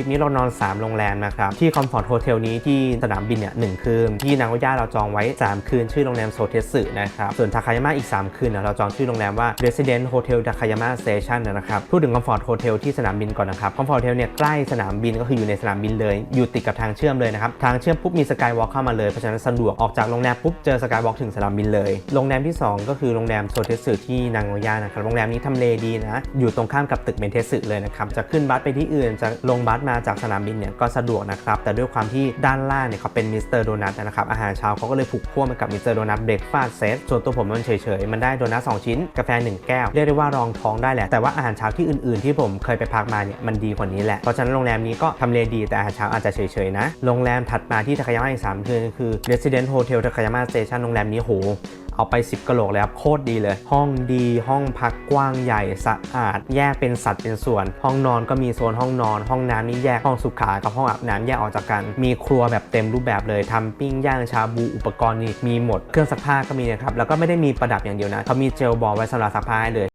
ริปนี้เรานอน 3 โรงแรมนะครับ ที่คอมฟอร์ตโฮเทลนี้ที่สนามบินเนี่ยหนึ่งคืน ที่นางโอย่าเราจองไว้ 3 คืน ชื่อโรงแรมโซเทสึนะครับ ส่วนทาคายาม่าอีก 3 คืนเนี่ยเราจองชื่อโรงแรมว่า Resident Hotel Takayama Station นะครับพูดถึงคอมฟอร์ตโฮเทลที่สนามบินก่อนนะครับคอมฟอร์ตโฮเทลเนี่ยใกล้สนามบินก็คืออยู่ในสนามบินเลย อยู่ติดกับทางเชื่อมเลยนะครับทางเชื่อมปุ๊บมีสกายวอล์กเข้ามาเลยเพราะฉะนั้นสะดวกออกจากโรงแรมปุ๊บเจอสกายวอล์กถึงสนามบินเลยโรงแรมที่ 2 ก็คือโรงแรมโซเทสึที่นางโอย่านะครับโรงแรมนี้ทำเลดีนะอยู่ตรงข้ามกับตึกเมนเทสึเลยนะครับจะขึ้นบัสไปที่อื่นจะลงบัสมาจากสนามบินเนี่ยก็สะดวกนะครับ แต่ด้วยความที่ด้านล่างเนี่ยเขาเป็นมิสเตอร์โดนัทนะครับ อาหารเช้าเขาก็เลยผูกพ่วงมากับมิสเตอร์โดนัทเบรกฟาสเซตส่วนตัวผมมันเฉยๆ มันได้โดนัท2ชิ้น กาแฟ 1 แก้ว เรียกได้ว่ารองท้องได้แหละ แต่ว่าอาหารเช้าที่อื่นๆ ที่ผมเคยไปพักมาเนี่ยมันดีกว่านี้แหละ เพราะฉะนั้นโรงแรมนี้ก็ทำเลดีแต่อาหารเช้าอาจจะเฉยๆนะ โรงแรมถัดมาที่ทาคายาม่าอีก3คืนคือ Resident Hotel Takayama Station โรงแรมนี้โห เอาไป 10กะโหลกเลยครับโคตรดีเลย ห้องดีห้องพักกว้างใหญ่สะอาด แยกเป็นสัดเป็นส่วน ห้องนอนก็มีโซนห้องนอน ห้องน้ำนี่แยกห้องสุขากับห้องอาบน้ำแยกออกจากกัน มีครัวแบบเต็มรูปแบบเลยทำปิ้งย่างชาบูอุปกรณ์นี่มีหมดเครื่องซักผ้าก็มีนะครับแล้วก็ไม่ได้มีประดับอย่างเดียวนะเขามีเจลบอลไว้สำหรับซักผ้าให้เลย